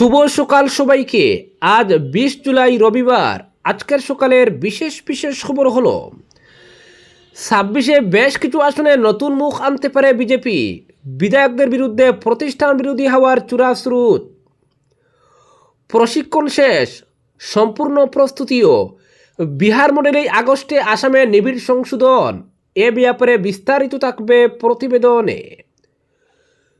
শুভ সকাল সবাইকে। আজ বিশ জুলাই রবিবার। আজকের সকালের বিশেষ বিশেষ খবর হলো, ছাব্বিশে বেশ কিছু আসনে নতুন মুখ আনতে পারে বিজেপি। বিধায়কদের বিরুদ্ধে প্রতিষ্ঠান বিরোধী হওয়ার চূড়া স্রোত। প্রশিক্ষণ শেষ, সম্পূর্ণ প্রস্তুতিও। বিহার মডেলেই আগস্টে আসামে নিবিড় সংশোধন। এ ব্যাপারে বিস্তারিত থাকবে প্রতিবেদনে।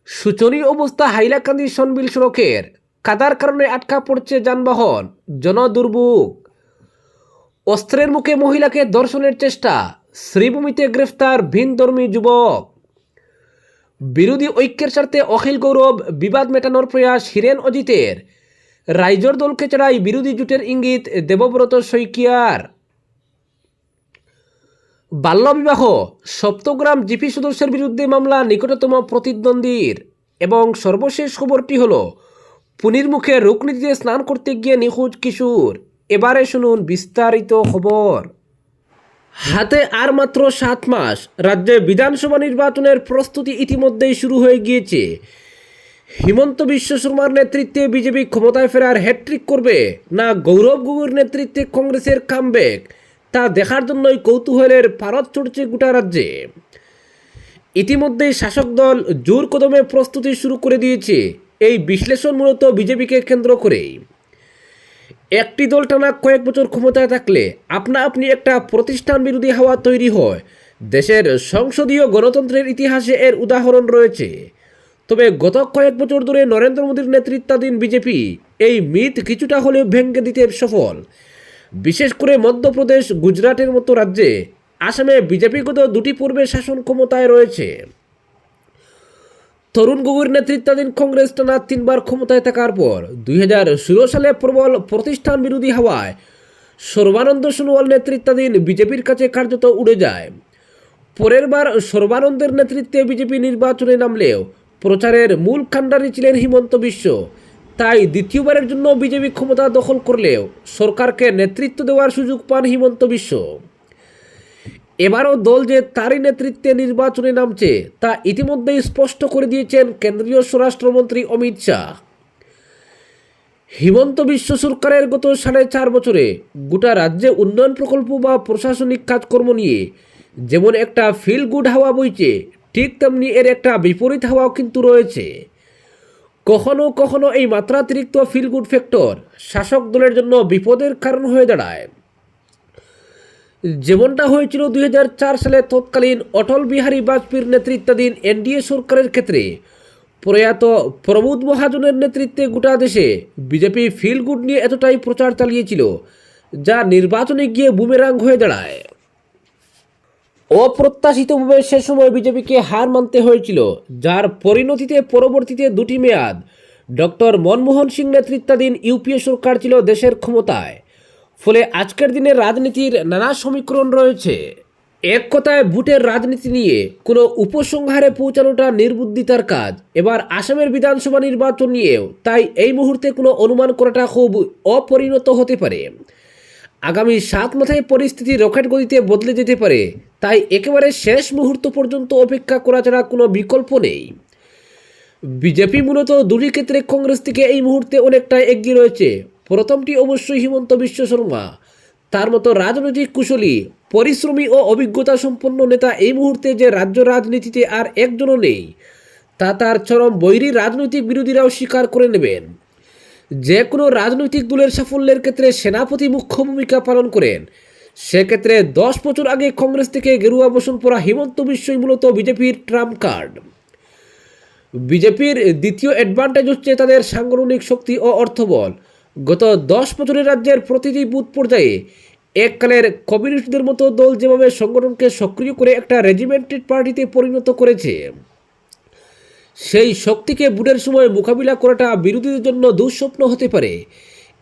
শোচনীয় অবস্থা হাইলাকান্দি সনবিল সড়কের কাদার কারণে আটকা পড়ছে যানবাহন, জনদুর্ভোগ। অস্ত্রের মুখে মহিলাকে ধর্ষণের চেষ্টা, শ্রীভূমিতে গ্রেফতার ভিনধর্মী যুবক। বিরোধী ঐক্যের স্বার্থে অখিল গৌরব বিবাদ মেটানোর প্রয়াস হিরেন অজিতের। রাইজর দলকে ছাড়াই বিরোধী জোটের ইঙ্গিত দেবব্রত শইকিয়ার। বাল্যবিবাহ, সপ্তগ্রাম জিপি সদস্যের বিরুদ্ধে মামলা নিকটতম প্রতিদ্বন্দ্বীর। এবং সর্বশেষ খবরটি হলো পুনির মুখে রূপনীতিতে স্নান করতে গিয়ে নিখোঁজ কিশোর। এবারে শুনুন বিস্তারিত খবর। হাতে আর মাত্র সাত মাস, রাজ্যে বিধানসভা নির্বাচনের প্রস্তুতি ইতিমধ্যেই শুরু হয়ে গিয়েছে। হিমন্ত বিশ্ব শর্মার নেতৃত্বে বিজেপি ক্ষমতায় ফেরার হ্যাট্রিক করবে না গৌরব গগৈর নেতৃত্বে কংগ্রেসের কামব্যাক তা দেখার জন্যই কৌতূহলের ভারত চড়ছে গোটা রাজ্যে। ইতিমধ্যেই শাসক দল জোর কদমে প্রস্তুতি শুরু করে দিয়েছে। এই বিশ্লেষণ মূলত বিজেপিকে কেন্দ্র করেই। একটি দল টানা কয়েক বছর ক্ষমতায় থাকলে আপনা আপনি একটা প্রতিষ্ঠান বিরোধী হাওয়া তৈরি হয়। দেশের সংসদীয় গণতন্ত্রের ইতিহাসে এর উদাহরণ রয়েছে। তবে গত কয়েক বছর ধরে নরেন্দ্র মোদীর নেতৃত্বাধীন বিজেপি এই মিথ কিছুটা হলেও ভেঙে দিতে সফল। বিশেষ করে মধ্যপ্রদেশ, গুজরাটের মতো রাজ্যে আসামে বিজেপিগত দুটি পূর্বে শাসন ক্ষমতায় রয়েছে। তরুণ গগৈর নেতৃত্বাধীন কংগ্রেস টানা তিনবার ক্ষমতায় থাকার পর দুই হাজার ষোলো সালে প্রবল প্রতিষ্ঠান বিরোধী হওয়ায় সর্বানন্দ সোনোয়াল নেতৃত্বাধীন বিজেপির কাছে কার্যত উড়ে যায়। পরের বার সর্বানন্দের নেতৃত্বে বিজেপি নির্বাচনে নামলেও প্রচারের মূল খান্ডারি ছিলেন হিমন্ত বিশ্ব। তাই দ্বিতীয়বারের জন্য বিজেপি ক্ষমতা দখল করলেও সরকারকে নেতৃত্ব দেওয়ার সুযোগ পান হিমন্ত বিশ্ব। এবারও দল যে তারই নেতৃত্বে নির্বাচনে নামছে, তা ইতিমধ্যেই স্পষ্ট করে দিয়েছেন কেন্দ্রীয় স্বরাষ্ট্রমন্ত্রী অমিত শাহ। হিমন্ত বিশ্ব সরকারের গত সাড়ে চার বছরে গোটা রাজ্যে উন্নয়ন প্রকল্প বা প্রশাসনিক কাজকর্ম নিয়ে যেমন একটা ফিল গুড হাওয়া বইছে, ঠিক তেমনি এর একটা বিপরীত হাওয়াও কিন্তু রয়েছে। কখনো কখনো এই মাত্রাতিরিক্ত ফিল গুড ফ্যাক্টর শাসক দলের জন্য বিপদের কারণ হয়ে দাঁড়ায়। যেমনটা হয়েছিল দুই হাজার চার সালে তৎকালীন অটল বিহারী বাজপেয়ীর নেতৃত্বাধীন এনডিএ সরকারের ক্ষেত্রে, প্রয়াত প্রমোদ মহাজনের নেতৃত্বে গোটা দেশে বিজেপি ফিল গুড নিয়ে এতটাই প্রচার চালিয়েছিল, যা নির্বাচনে গিয়ে বুমেরাং হয়ে দাঁড়ায়। অপ্রত্যাশিতভাবে সে সময় বিজেপিকে হার মানতে হয়েছিল, যার পরিণতিতে পরবর্তীতে দুটি মেয়াদ। ডক্টর মনমোহন সিং নেতৃত্বাধীন ইউপিএ সরকার ছিল দেশের ক্ষমতায়। ফলে আজকের দিনে রাজনীতির নানা সমীকরণ রয়েছে। এক কথায় ভোটের রাজনীতি নিয়ে কোনো উপসংহারে পৌঁছানোটা নির্বুদ্ধিতার কাজ। এবার আসামের বিধানসভা নির্বাচন নিয়েও তাই এই মুহূর্তে কোনো অনুমান করাটা খুব অপরিণত হতে পারে। আগামী সাত মাথায় পরিস্থিতি রকেট গতিতে বদলে যেতে পারে, তাই একেবারে শেষ মুহূর্ত পর্যন্ত অপেক্ষা করা ছাড়া কোনো বিকল্প নেই। বিজেপি মূলত দুটি ক্ষেত্রে কংগ্রেস থেকে এই মুহূর্তে অনেকটা এগিয়ে রয়েছে। প্রথমটি অবশ্যই হিমন্ত বিশ্ব শর্মা। তার মতো রাজনৈতিক কুশলী, পরিশ্রমী ও অভিজ্ঞতা সম্পন্ন নেতা এই মুহূর্তে যে রাজ্য রাজনীতিতে আর একজনও নেই, তা তার চরম বৈরী রাজনৈতিক বিরোধীরাও স্বীকার করে নেবেন। যে কোনো রাজনৈতিক দলের সাফল্যের ক্ষেত্রে সেনাপতি মুখ্য ভূমিকা পালন করেন। সেক্ষেত্রে দশ বছর আগে কংগ্রেস থেকে গেরুয়া বসন পড়া হিমন্ত বিশ্বই মূলত বিজেপির ট্রাম্প কার্ড। বিজেপির দ্বিতীয় অ্যাডভান্টেজ হচ্ছে তাদের সাংগঠনিক শক্তি ও অর্থবল। গত দশ বছরের রাজ্যের প্রতিটি বুথ পর্যায়ে এককালের কমিউনিস্টদের মতো দল যেভাবে সংগঠনকে সক্রিয় করে একটা রেজিমেন্টেড পার্টিতে পরিণত করেছে, সেই শক্তিকে বুটের সময় মোকাবিলা করাটা বিরোধীদের জন্য দুঃস্বপ্ন হতে পারে।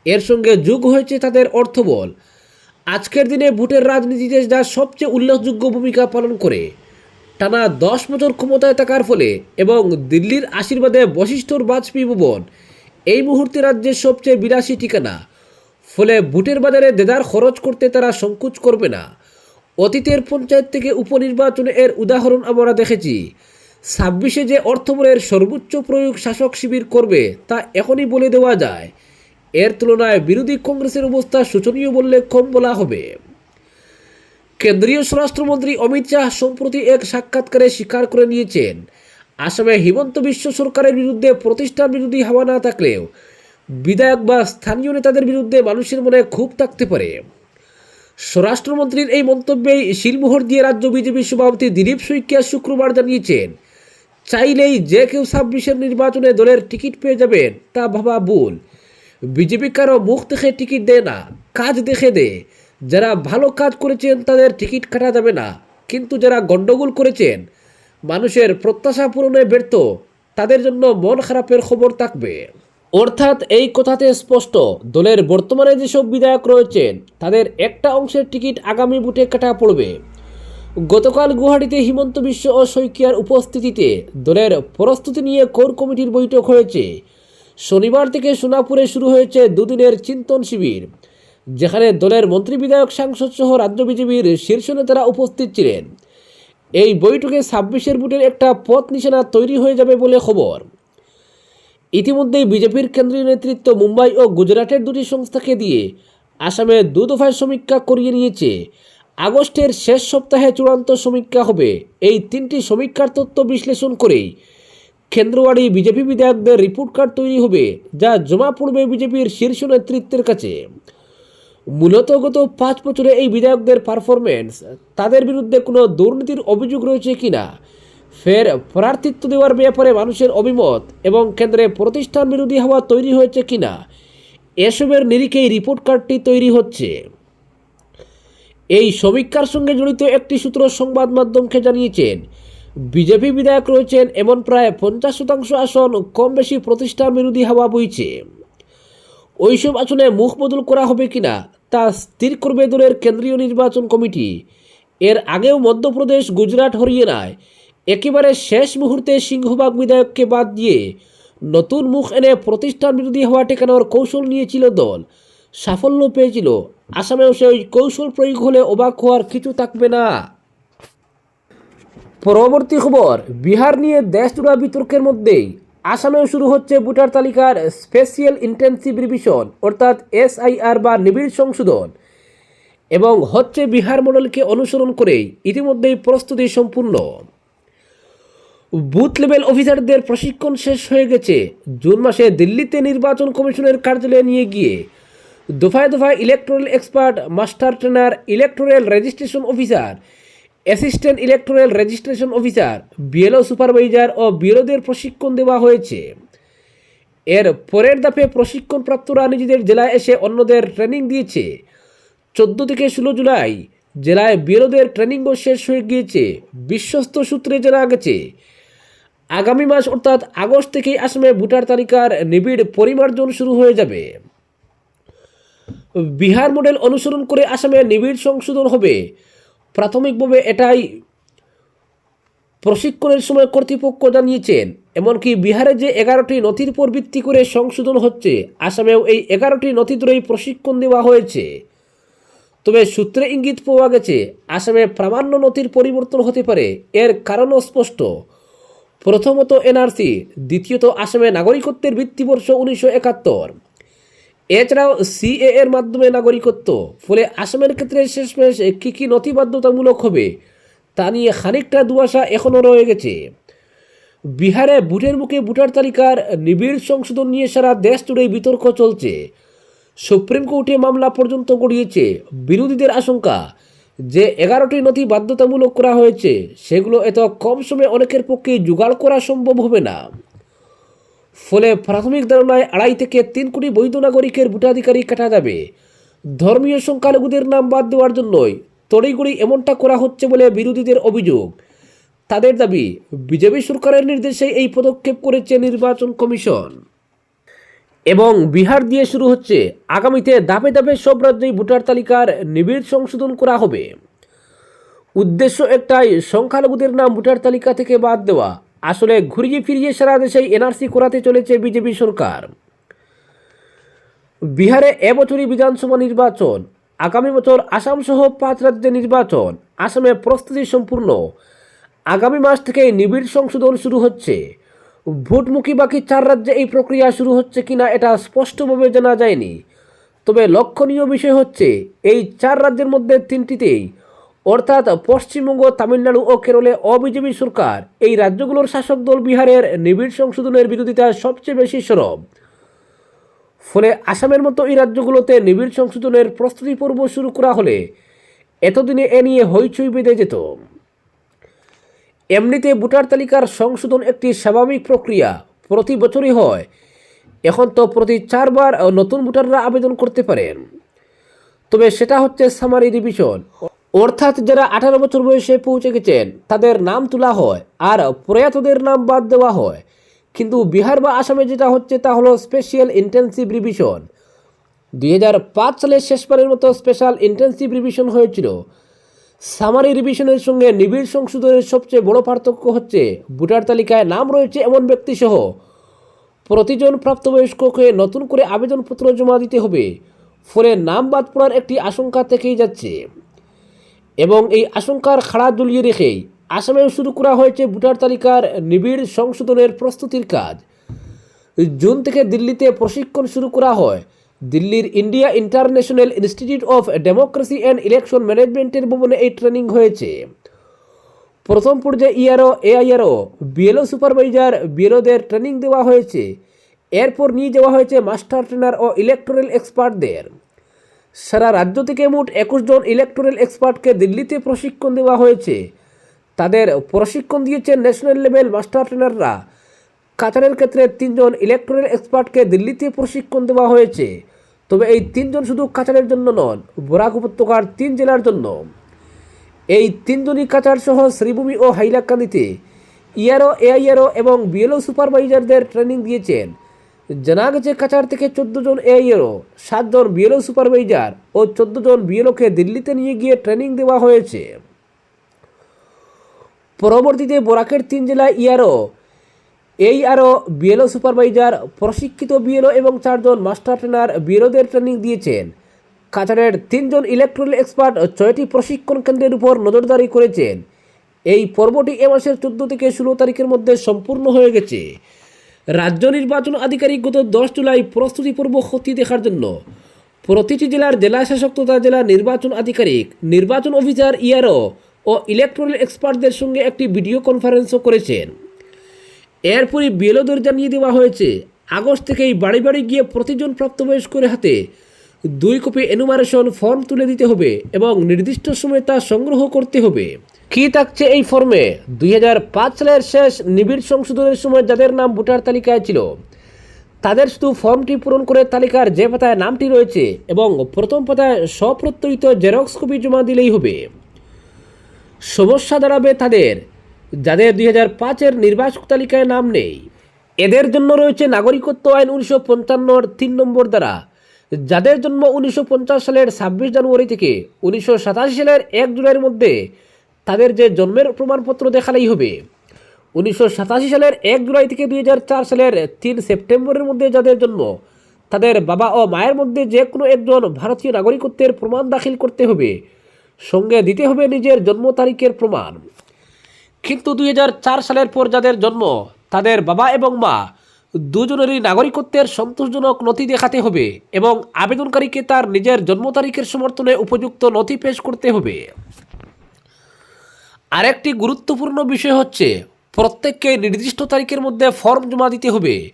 এর সঙ্গে যোগ হয়েছে তাদের অর্থবল। আজকের দিনে ভোটের রাজনীতিতে যা সবচেয়ে উল্লেখযোগ্য ভূমিকা পালন করে। টানা দশ বছর ক্ষমতায় থাকার ফলে এবং দিল্লির আশীর্বাদে বশিষ্ঠর বাজপেয়ী ভবন এই মুহূর্তে রাজ্যের সবচেয়ে বিলাসী ঠিকানা। ফলে বুটের বাজারে দেদার খরচ করতে তারা সংকোচ করবে না। অতীতের পঞ্চায়েত থেকে উপনির্বাচনে এর উদাহরণ আমরা দেখেছি। ছাব্বিশে যে অর্থবলের সর্বোচ্চ প্রয়োগ শাসক শিবির করবে তা এখনই বলে দেওয়া যায়। এর তুলনায় বিরোধী কংগ্রেসের অবস্থা শোচনীয় বললে কম বলা হবে। কেন্দ্রীয় স্বরাষ্ট্রমন্ত্রী অমিত শাহ সম্প্রতি এক সাক্ষাৎকারে স্বীকার করে নিয়েছেন আসামে হিমন্ত বিশ্ব সরকারের বিরুদ্ধে প্রতিষ্ঠান বিরোধী হওয়া না থাকলেও বিধায়ক বা স্থানীয় নেতাদের বিরুদ্ধে মানুষের মনে ক্ষোভ থাকতে পারে। স্বরাষ্ট্রমন্ত্রীর এই মন্তব্যেই শিলমোহর দিয়ে রাজ্য বিজেপি সভাপতি দিলীপ শইকিয়া শুক্রবার জানিয়েছেন, চাইলেই যে কেউ ছাব্বিশের নির্বাচনে দলের টিকিট পেয়ে যাবেন, তা ভাবা ভুল। বিজেপি কারও মুখ দেখে টিকিট দেয় না, কাজ দেখে দেয়। যারা ভালো কাজ করেছেন তাদের টিকিট কাটা যাবে না, কিন্তু যারা গণ্ডগোল করেছেন মানুষের প্রত্যাশা পূরণে ব্যর্থ। তাদের জন্য মন খারাপের খবর থাকবে। অর্থাৎ এই কথাতে স্পষ্ট, দলের বর্তমানে যেসব বিধায়ক রয়েছেন তাদের একটা অংশের টিকিট আগামী বুটে কাটা পড়বে। গতকাল গুয়াহাটিতে হিমন্ত বিশ্ব ও শইকিয়ার উপস্থিতিতে দলের প্রস্তুতি নিয়ে কোর কমিটির বৈঠক হয়েছে। শনিবার থেকে সোনাপুরে শুরু হয়েছে দুদিনের চিন্তন শিবির, যেখানে দলের মন্ত্রী বিধায়ক সাংসদ সহ রাজ্য বিজেপির শীর্ষ নেতারা উপস্থিত ছিলেন। এই বৈঠকে ছাব্বিশের বুটের একটা পথ নিশানা তৈরি হয়ে যাবে বলে খবর। ইতিমধ্যেই বিজেপির কেন্দ্রীয় নেতৃত্ব মুম্বাই ও গুজরাটের দুটি সংস্থাকে দিয়ে আসামে দু দফায় সমীক্ষা করিয়ে নিয়েছে। আগস্টের শেষ সপ্তাহে চূড়ান্ত সমীক্ষা হবে। এই তিনটি সমীক্ষার তথ্য বিশ্লেষণ করেই কেন্দ্রওয়াড়ি বিজেপি বিধায়কদের রিপোর্ট কার্ড তৈরি হবে, যা জমা পড়বে বিজেপির শীর্ষ নেতৃত্বের কাছে। মূলত গত পাঁচ বছরে এই বিধায়কদের পারফরমেন্স তাদের বিরুদ্ধে কোনো দুর্নীতির অভিযোগ রয়েছে কিনা? ফের প্রার্থিত্ব দেওয়ার ব্যাপারে মানুষের অভিমত এবং কেন্দ্রে প্রতিষ্ঠান বিরোধী হওয়া তৈরি হয়েছে কিনা? এসবের নিরিখেই রিপোর্ট কার্ডটি তৈরি হচ্ছে। এই সমীক্ষার সঙ্গে জড়িত একটি সূত্র সংবাদ মাধ্যমকে জানিয়েছেন, বিজেপি বিধায়ক রয়েছেন এমন প্রায় পঞ্চাশ শতাংশ আসন কম বেশি প্রতিষ্ঠান বিরোধী হাওয়া বইছে। ওইসব আসনে মুখ বদল করা হবে কিনা? তা স্থির করবে দলের কেন্দ্রীয় নির্বাচন কমিটি। এর আগেও মধ্যপ্রদেশ, গুজরাট, হরিয়ানায় একেবারে শেষ মুহূর্তে সিংহবাগ বিধায়ককে বাদ দিয়ে নতুন মুখ এনে প্রতিষ্ঠান বিরোধী হওয়া টেকানোর কৌশল নিয়েছিল দল। সাফল্য পেয়েছিল। আসামেও সেই কৌশল প্রয়োগ হলে অবাক হওয়ার কিছু থাকবে না। পরবর্তী খবর, বিহার নিয়ে দেশজোড়া বিতর্কের মধ্যেই আসামেও শুরু হচ্ছে ভোটার তালিকার স্পেশিয়াল ইন্টেন্সিভ রিভিশন, অর্থাৎ এসআইআর বা নিবিড় সংশোধন। এবং হচ্ছে বিহার মডেলকে অনুসরণ করেই ইতিমধ্যেই প্রস্তুতি সম্পূর্ণ। বুথ লেভেল অফিসারদের প্রশিক্ষণ শেষ হয়ে গেছে। জুন মাসে দিল্লিতে নির্বাচন কমিশনের কার্যালয়ে নিয়ে গিয়ে দফায় দফায় electoral expert, master trainer electoral registration officer assistant electoral registration officer BLO supervisor ও বিএলওদের প্রশিক্ষণ দেওয়া হয়েছে। এর পরের ধাপে প্রশিক্ষণপ্রাপ্তরা নিজেদের জেলায় এসে অন্যদের ট্রেনিং দিয়েছে। চোদ্দ থেকে ষোলো জুলাই জেলায় বিএলওদের ট্রেনিংও শেষ হয়ে গিয়েছে। বিশ্বস্ত সূত্রে জানা গেছে, আগামী মাস অর্থাৎ আগস্ট থেকেই আসামে ভোটার তালিকার নিবিড় পরিমার্জন শুরু হয়ে যাবে। বিহার মডেল অনুসরণ করে আসামে নিবিড় সংশোধন হবে। প্রাথমিকভাবে এটাই প্রশিক্ষণের সময় কর্তৃপক্ষ জানিয়েছেন, এমনকি বিহারে যে এগারোটি নথির উপর ভিত্তি করে সংশোধন হচ্ছে, আসামেও এই এগারোটি নথি ধরেই প্রশিক্ষণ দেওয়া হয়েছে। তবে সূত্রে ইঙ্গিত পাওয়া গেছে, আসামে প্রামাণ্য নথির পরিবর্তন হতে পারে, এর কারণও স্পষ্ট। প্রথমত এনআরসি, দ্বিতীয়ত আসামে নাগরিকত্বের ভিত্তিবর্ষ উনিশশো একাত্তর। এছাড়াও সিএ এর মাধ্যমে নাগরিকত্ব। ফলে আসামের ক্ষেত্রে শেষমেশ কী কী নথি বাধ্যতামূলক হবে, তা নিয়ে খানিকটা দুয়াশা এখনও রয়ে গেছে। বিহারে ভোটের মুখে ভোটার তালিকার নিবিড় সংশোধন নিয়ে সারা দেশ জুড়েই বিতর্ক চলছে। সুপ্রিম কোর্টে মামলা পর্যন্ত গড়িয়েছে। বিরোধীদের আশঙ্কা যে এগারোটি নথি বাধ্যতামূলক করা হয়েছে, সেগুলো এত কম সময়ে অনেকের পক্ষে জোগাড় করা সম্ভব হবে না। ফলে প্রাথমিক ধারণায় আড়াই থেকে তিন কোটি বৈধ নাগরিকের ভোটাধিকারী কাটা যাবে। ধর্মীয় সংখ্যালঘুদের নাম বাদ দেওয়ার জন্যই তড়িগড়ি এমনটা করা হচ্ছে বলে বিরোধীদের অভিযোগ। তাদের দাবি, বিজেপি সরকারের নির্দেশে এই পদক্ষেপ করেছে নির্বাচন কমিশন। এবং বিহার দিয়ে শুরু হচ্ছে, আগামীতে ধাপে ধাপে সব রাজ্যেই ভোটার তালিকার নিবিড় সংশোধন করা হবে। উদ্দেশ্য একটাই, সংখ্যালঘুদের নাম ভোটার তালিকা থেকে বাদ দেওয়া। আসলে ঘুরিয়ে ফিরিয়ে সারা দেশেই এনআরসি করাতে চলেছে বিজেপি সরকার। বিহারে এবছরই বিধানসভা নির্বাচন, আগামী বছর আসাম সহ পাঁচ রাজ্যে নির্বাচন, আসামে প্রস্তুতি সম্পূর্ণ। আগামী মাস থেকে নিবিড় সংশোধন শুরু হচ্ছে। ভোটমুখী বাকি চার রাজ্যে এই প্রক্রিয়া শুরু হচ্ছে কিনা এটা স্পষ্টভাবে জানা যায়নি। তবে লক্ষণীয় বিষয় হচ্ছে, এই চার রাজ্যের মধ্যে তিনটিতেই অর্থাৎ পশ্চিমবঙ্গ, তামিলনাড়ু ও কেরলে অবিজেপি সরকার, এই রাজ্যগুলোর শাসক দল বিহারের নিবিড় সংশোধনের বিরোধিতা সবচেয়ে বেশি সরব। ফলে আসামের মতো এই রাজ্যগুলোতে নিবিড় সংশোধনের প্রস্তুতি পর্ব শুরু করা হলে এতদিনে এ নিয়ে হইচই বেঁধে যেত। এমনিতে ভোটার তালিকার সংশোধন একটি স্বাভাবিক প্রক্রিয়া, প্রতি বছরই হয়। এখন তো প্রতি চারবার নতুন ভোটাররা আবেদন করতে পারেন। তবে সেটা হচ্ছে সামারি রিভিশন অর্থাৎ যারা আঠারো বছর বয়সে পৌঁছে গেছেন, তাদের নাম তোলা হয় আর প্রয়াতদের নাম বাদ দেওয়া হয়। কিন্তু বিহার বা আসামে যেটা হচ্ছে, তা হলো স্পেশাল ইন্টেন্সিভ রিভিশন দুই সালের শেষবারের মতো স্পেশাল ইন্টেন্সিভ রিভিশন হয়েছিল। সামারি রিভিশনের সঙ্গে নিবিড় সংশোধনের সবচেয়ে বড় পার্থক্য হচ্ছে, ভোটার তালিকায় নাম রয়েছে এমন ব্যক্তিসহ। প্রতিজন প্রাপ্তবয়স্ককে নতুন করে আবেদনপত্র জমা দিতে হবে। ফলে নাম বাদ পড়ার একটি আশঙ্কা থেকেই যাচ্ছে। এবং এই আশঙ্কার খাড়া ঝুলিয়ে রেখেই আসামেও শুরু করা হয়েছে ভোটার তালিকার নিবিড় সংশোধনের প্রস্তুতির কাজ। জুন থেকে দিল্লিতে প্রশিক্ষণ শুরু করা হয়। দিল্লির India International Institute of Democracy and Election ম্যানেজমেন্টের ভবনে এই ট্রেনিং হয়েছে। প্রথম পর্যায়ে ইআরও এআইআরও বিএলও সুপারভাইজার বিএলওদের ট্রেনিং দেওয়া হয়েছে। এরপর নিয়ে যাওয়া হয়েছে মাস্টার ট্রেনার ও ইলেকট্রাল এক্সপার্টদের। সারা রাজ্য থেকে মোট একুশ জন ইলেকট্রাল এক্সপার্টকে দিল্লিতে প্রশিক্ষণ দেওয়া হয়েছে। তাদের প্রশিক্ষণ দিয়েছে ন্যাশনাল লেভেল মাস্টার ট্রেনাররা কাতারের ক্ষেত্রে তিনজন ইলেকট্রাল এক্সপার্টকে দিল্লিতে প্রশিক্ষণ দেওয়া হয়েছে। তবে এই তিনজন শুধু কাচারের জন্য নন, বরাক উপত্যকার তিন জেলার জন্য। এই তিনজনই কাচার সহ শ্রীভূমি ও হাইলাকান্দিতে। ইয়ারও এআইআরও এবং বিএলও সুপারভাইজারদের ট্রেনিং দিয়েছেন। জানা গেছে কাচার থেকে চোদ্দ জন এআইআরও সাতজন বিএলও সুপারভাইজার ও চোদ্দ জন বিএলওকে দিল্লিতে নিয়ে গিয়ে ট্রেনিং দেওয়া হয়েছে। পরবর্তীতে বরাকের তিন জেলায় ইয়ারও এই আরও বিএলও সুপারভাইজার, প্রশিক্ষিত বিএলও এবং চারজন মাস্টার ট্রেনার বিএলওদের ট্রেনিং দিয়েছেন। কাছাড়ের তিনজন ইলেকট্রনিক এক্সপার্ট ছয়টি প্রশিক্ষণ কেন্দ্রের উপর নজরদারি করেছেন। এই পর্বটি এ মাসের চোদ্দ থেকে ষোলো তারিখের মধ্যে সম্পূর্ণ হয়ে গেছে। রাজ্য নির্বাচন আধিকারিক গত দশ জুলাই প্রস্তুতি পর্ব ক্ষতি দেখার জন্য প্রতিটি জেলার জেলা শাসক তথা জেলা নির্বাচন আধিকারিক, নির্বাচন অফিসার ইয়ারও ও ইলেকট্রনিক এক্সপার্টদের সঙ্গে একটি ভিডিও কনফারেন্সও করেছেন। এরপরই বিএলওদের জানিয়ে দেওয়া হয়েছে, আগস্ট থেকেই বাড়ি বাড়ি গিয়ে প্রতিজন প্রাপ্তবয়স্কের হাতে দুই কপি এনুমারেশন ফর্ম তুলে দিতে হবে এবং নির্দিষ্ট সময়ে তা সংগ্রহ করতে হবে। কি থাকছে এই ফর্মে দুই হাজার পাঁচ সালের শেষ নিবিড় সংশোধনের সময় যাদের নাম ভোটার তালিকায় ছিল, তাদের শুধু ফর্মটি পূরণ করে তালিকার যে পাতায় নামটি রয়েছে এবং প্রথম পাতায় স্বপ্রত্যয়িত জেরক্স কপি জমা দিলেই হবে। সমস্যা দাঁড়াবে তাদের, যাদের দুই হাজার পাঁচের নির্বাচক তালিকায় নাম নেই। এদের জন্য রয়েছে নাগরিকত্ব আইন উনিশশো পঞ্চান্নর তিন নম্বর দ্বারা যাদের জন্ম উনিশশো পঞ্চাশ সালের ছাব্বিশ জানুয়ারি থেকে উনিশশো সাতাশি সালের এক জুলাইয়ের মধ্যে, তাদের যে জন্মের প্রমাণপত্র দেখালেই হবে। উনিশশো সাতাশি সালের এক জুলাই থেকে দুই হাজার চার সালের তিন সেপ্টেম্বরের মধ্যে যাদের জন্ম, তাদের বাবা ও মায়ের মধ্যে যে কোনো একজন ভারতীয় নাগরিকত্বের প্রমাণ দাখিল করতে হবে। সঙ্গে দিতে হবে নিজের জন্ম তারিখের প্রমাণ। কিন্তু দুই হাজার চার সালের পর যাদের জন্ম, তাদের বাবা এবং মা দুজনেরই নাগরিকত্বের সন্তোষজনক নথি দেখাতে হবে এবং আবেদনকারীকে তার নিজের জন্ম তারিখের সমর্থনে উপযুক্ত নথি পেশ করতে হবে। আরেকটি গুরুত্বপূর্ণ বিষয় হচ্ছে, প্রত্যেককে নির্দিষ্ট তারিখের মধ্যে ফর্ম জমা দিতে হবে।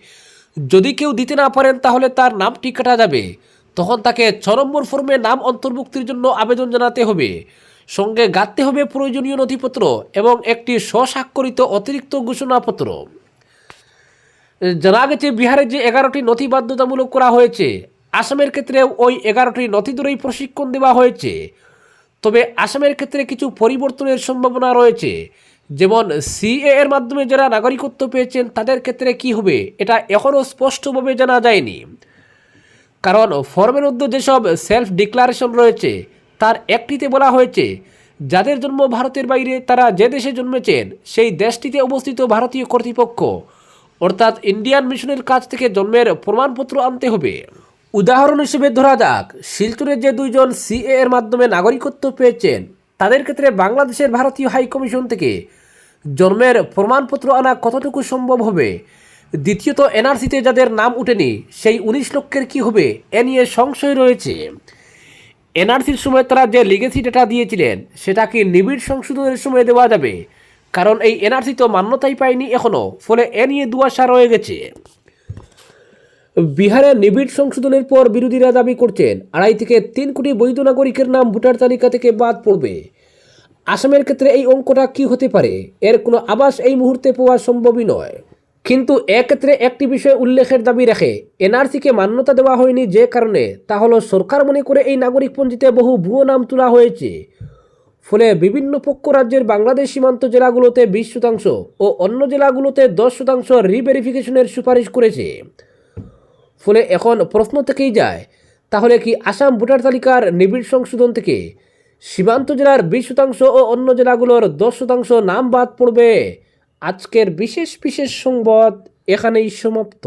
যদি কেউ দিতে না পারেন, তাহলে তার নামটি কাটা যাবে। তখন তাকে ছ নম্বর ফর্মে নাম অন্তর্ভুক্তির জন্য আবেদন জানাতে হবে। সঙ্গে গাঁথতে হবে প্রয়োজনীয় নথিপত্র এবং একটি স্বস্বাক্ষরিত অতিরিক্ত ঘোষণাপত্র। জানা গেছে, বিহারে যে এগারোটি নথি বাধ্যতামূলক করা হয়েছে, আসামের ক্ষেত্রেও ওই এগারোটি নথি ধরেই প্রশিক্ষণ দেওয়া হয়েছে। তবে আসামের ক্ষেত্রে কিছু পরিবর্তনের সম্ভাবনা রয়েছে। যেমন সিএ এর মাধ্যমে যারা নাগরিকত্ব পেয়েছেন, তাদের ক্ষেত্রে কি হবে, এটা এখনও স্পষ্টভাবে জানা যায়নি। কারণ, ফর্মের মধ্যে যেসব সেলফ ডিক্লারেশন রয়েছে, তার একটিতে বলা হয়েছে, যাদের জন্ম ভারতের বাইরে, তারা যে দেশে জন্মেছেন, সেই দেশটিতে অবস্থিত ভারতীয় কর্তৃপক্ষ অর্থাৎ ইন্ডিয়ান মিশনের কাছ থেকে জন্মের প্রমাণপত্র আনতে হবে। উদাহরণ হিসেবে ধরা যাক শিলচরের যে দুইজন সিএ এর মাধ্যমে নাগরিকত্ব পেয়েছেন, তাদের ক্ষেত্রে বাংলাদেশের ভারতীয় হাই কমিশন থেকে জন্মের প্রমাণপত্র আনা কতটুকু সম্ভব হবে? দ্বিতীয়ত, এনআরসিতে যাদের নাম উঠেনি, সেই উনিশ লক্ষের কি হবে? এ নিয়ে সংশয় রয়েছে। এনআরসির সময় তারা যে লিগেসি ডেটা দিয়েছিলেন, সেটা কি নিবিড় সংশোধনের সময় দেওয়া যাবে? কারণ এই এনআরসি তো মান্যতাই পায়নি এখনও ফলে এ নিয়ে দুয়াশা রয়ে গেছে। বিহারে নিবিড় সংশোধনের পর বিরোধীরা দাবি করছেন, আড়াই থেকে তিন কোটি বৈধ নাগরিকের নাম ভোটার তালিকা থেকে বাদ পড়বে। আসামের ক্ষেত্রে এই অঙ্কটা কি হতে পারে? এর কোনো আবাস এই মুহূর্তে পাওয়া সম্ভবই নয়। কিন্তু এক্ষেত্রে একটি বিষয় উল্লেখের দাবি রাখে, এনআরসিকে মান্যতা দেওয়া হয়নি যে কারণে, তা হলো সরকার মনে করে এই নাগরিকপঞ্জিতে বহু ভুয়ো নাম তোলা হয়েছে। ফলে বিভিন্ন পক্ষ রাজ্যের বাংলাদেশ সীমান্ত জেলাগুলোতে বিশ শতাংশ ও অন্য জেলাগুলোতে দশ শতাংশ রিভেরিফিকেশনের সুপারিশ করেছে। ফলে এখন প্রশ্ন থেকেই যায়, তাহলে কি আসাম ভোটার তালিকার নিবিড় সংশোধন থেকে সীমান্ত জেলার বিশ শতাংশ ও অন্য জেলাগুলোর দশ শতাংশ নাম বাদ পড়বে? আজকের বিশেষ বিশেষ সংবাদ এখানেই সমাপ্ত।